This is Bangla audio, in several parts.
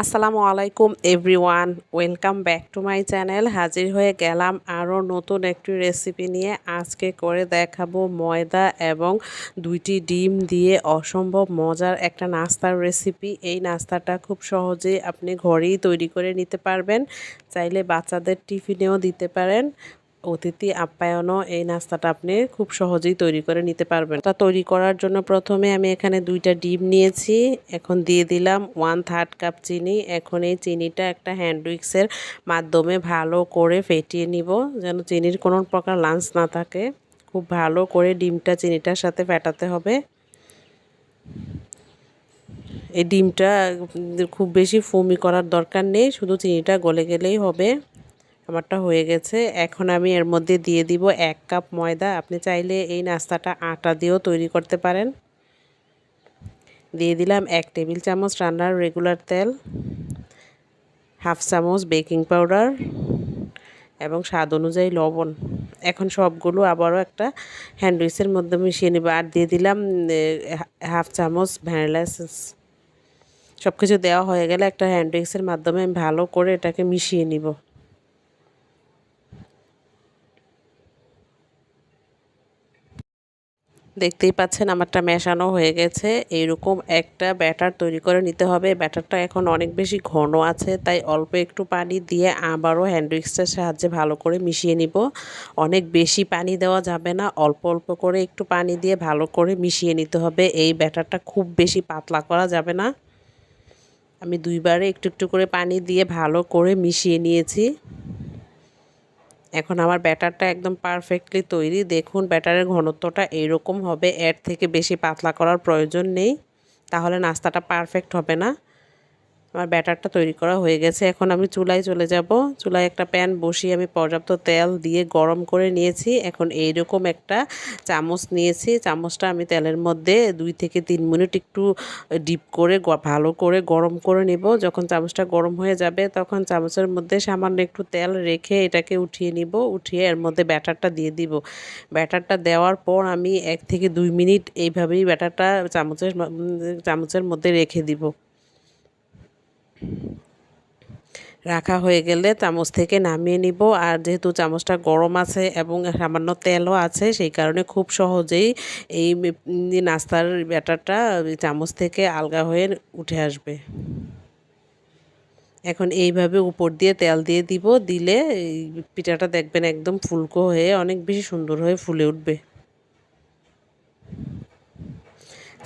আসসালামু আলাইকুম everyone welcome back to my channel হাজির হয়ে গেলাম আরও নতুন একটি রেসিপি নিয়ে। আজকে করে দেখাবো ময়দা এবং দুইটি ডিম দিয়ে অসম্ভব মজার একটা নাস্তার রেসিপি এই নাস্তাটা খুব সহজেই আপনি ঘরেই তৈরি করে নিতে পারবেন। চাইলে বাচ্চাদের টিফিনেও দিতে পারেন। অতিথি আপ্যায়নও এই নাস্তাটা আপনি খুব সহজেই তৈরি করে নিতে পারবেন। তা তৈরি করার জন্য প্রথমে আমি এখানে দুইটা ডিম নিয়েছি। এখন দিয়ে দিলাম ওয়ান থার্ড কাপ চিনি। এখন এই চিনিটা একটা হ্যান্ড উইক্সের মাধ্যমে ভালো করে ফেটিয়ে নিব, যেন চিনির কোনো প্রকার লাঞ্চ না থাকে। খুব ভালো করে ডিমটা চিনিটার সাথে ফেটাতে হবে। এই ডিমটা খুব বেশি ফুমি করার দরকার নেই, শুধু চিনিটা গলে গেলেই হবে। আমারটা হয়ে গেছে। এখন আমি এর মধ্যে দিয়ে দিব এক কাপ ময়দা। আপনি চাইলে এই নাস্তাটা আটা দিয়েও তৈরি করতে পারেন। দিয়ে দিলাম এক টেবিল চামচ রান্নার রেগুলার তেল, হাফ চামচ বেকিং পাউডার এবং স্বাদ অনুযায়ী লবণ। এখন সবগুলো আবারও একটা হ্যান্ডউইচের মধ্যে মিশিয়ে নেব। আর দিয়ে দিলাম হাফ চামচ ভ্যানিলা সব কিছু দেওয়া হয়ে গেলে একটা হ্যান্ডউইক্সের মাধ্যমে আমি ভালো করে এটাকে মিশিয়ে নিব। দেখতেই পাচ্ছেন আমারটা মেশানো হয়ে গেছে। এইরকম একটা ব্যাটার তৈরি করে নিতে হবে। ব্যাটারটা এখন অনেক বেশি ঘন আছে, তাই অল্প একটু পানি দিয়ে আবারও হ্যান্ডউইক্সটার সাহায্যে ভালো করে মিশিয়ে নিব। অনেক বেশি পানি দেওয়া যাবে না, অল্প অল্প করে একটু পানি দিয়ে ভালো করে মিশিয়ে নিতে হবে। এই ব্যাটারটা খুব বেশি পাতলা করা যাবে না। আমি দুইবারে একটু একটু করে পানি দিয়ে ভালো করে মিশিয়ে নিয়েছি। এখন আমার ব্যাটারটা একদম পারফেক্টলি তৈরি। দেখুন, ব্যাটারের ঘনত্বটা এইরকম হবে, এর থেকে বেশি পাতলা করার প্রয়োজন নেই। তাহলে নাস্তাটা পারফেক্ট হবে না। আমার ব্যাটারটা তৈরি করা হয়ে গেছে। এখন আমি চুলায় চলে যাব। চুলায় একটা প্যান বসিয়ে আমি পর্যাপ্ত তেল দিয়ে গরম করে নিয়েছি। এখন এইরকম একটা চামচ নিয়েছি। চামচটা আমি তেলের মধ্যে দুই থেকে তিন মিনিট একটু ডিপ করে ভালো করে গরম করে নেব। যখন চামচটা গরম হয়ে যাবে তখন চামচের মধ্যে সামান্য একটু তেল রেখে এটাকে উঠিয়ে নিব। উঠিয়ে এর মধ্যে ব্যাটারটা দিয়ে দিব। ব্যাটারটা দেওয়ার পর আমি এক থেকে দুই মিনিট এইভাবেই ব্যাটারটা চামচের চামচের মধ্যে রেখে দিব। রাখা হয়ে গেলে চামচ থেকে নামিয়ে নিব। আর যেহেতু চামচটা গরম আছে এবং সামান্য তেলও আছে, সেই কারণে খুব সহজেই এই নাস্তার ব্যাটারটা চামচ থেকে আলগা হয়ে উঠে আসবে। এখন এইভাবে উপর দিয়ে তেল দিয়ে দিব। দিলে পিঠাটা দেখবেন একদম ফুলকো হয়ে অনেক বেশি সুন্দর হয়ে ফুলে উঠবে।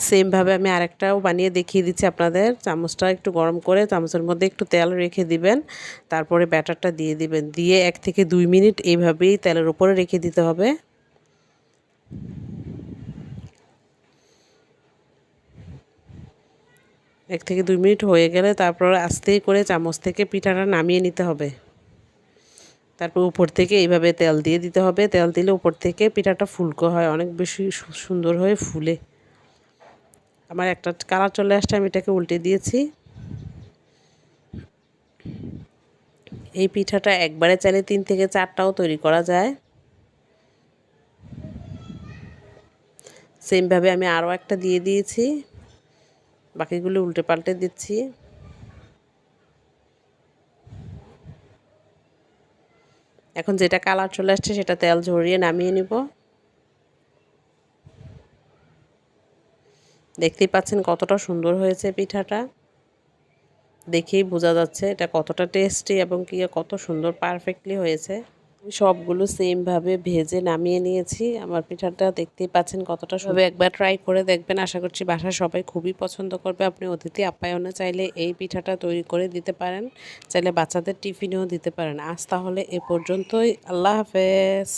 সেমভাবে আমি আরেকটাও বানিয়ে দেখিয়ে দিচ্ছি আপনাদের। চামচটা একটু গরম করে চামচের মধ্যে একটু তেল রেখে দিবেন। তারপরে ব্যাটারটা দিয়ে দিবেন। দিয়ে এক থেকে দুই মিনিট এইভাবেই তেলের উপরে রেখে দিতে হবে। এক থেকে দুই মিনিট হয়ে গেলে তারপর আস্তে করে চামচ থেকে পিঠাটা নামিয়ে নিতে হবে। তারপর উপর থেকে এইভাবে তেল দিয়ে দিতে হবে। তেল দিলে উপর থেকে পিঠাটা ফুলকো হয়, অনেক বেশি সুন্দর হয়ে ফুলে। আমার একটা কালার চলে আসছে, আমি এটাকে উল্টে দিয়েছি। এই পিঠাটা একবারে চাইলে তিন থেকে চারটাও তৈরি করা যায়। সেমভাবে আমি আরও একটা দিয়ে দিয়েছি। বাকিগুলো উল্টে পাল্টে দিচ্ছি। এখন যেটা কালার চলে আসছে, সেটা তেল ঝরিয়ে নামিয়ে নিব। দেখতেই পাচ্ছেন কতটা সুন্দর হয়েছে পিঠাটা। দেখেই বোঝা যাচ্ছে এটা কতটা টেস্টি এবং কি কত সুন্দর পারফেক্টলি হয়েছে। সবগুলো সেমভাবে ভেজে নামিয়ে নিয়েছি। আমার পিঠাটা দেখতেই পাচ্ছেন কতটা সবে একবার ট্রাই করে দেখবেন। আশা করছি বাসায় সবাই খুবই পছন্দ করবে। আপনি অতিথি আপ্যায়নে চাইলে এই পিঠাটা তৈরি করে দিতে পারেন। চাইলে বাচ্চাদের টিফিনেও দিতে পারেন। আজ তাহলে এ পর্যন্তই। আল্লাহ হাফেজ।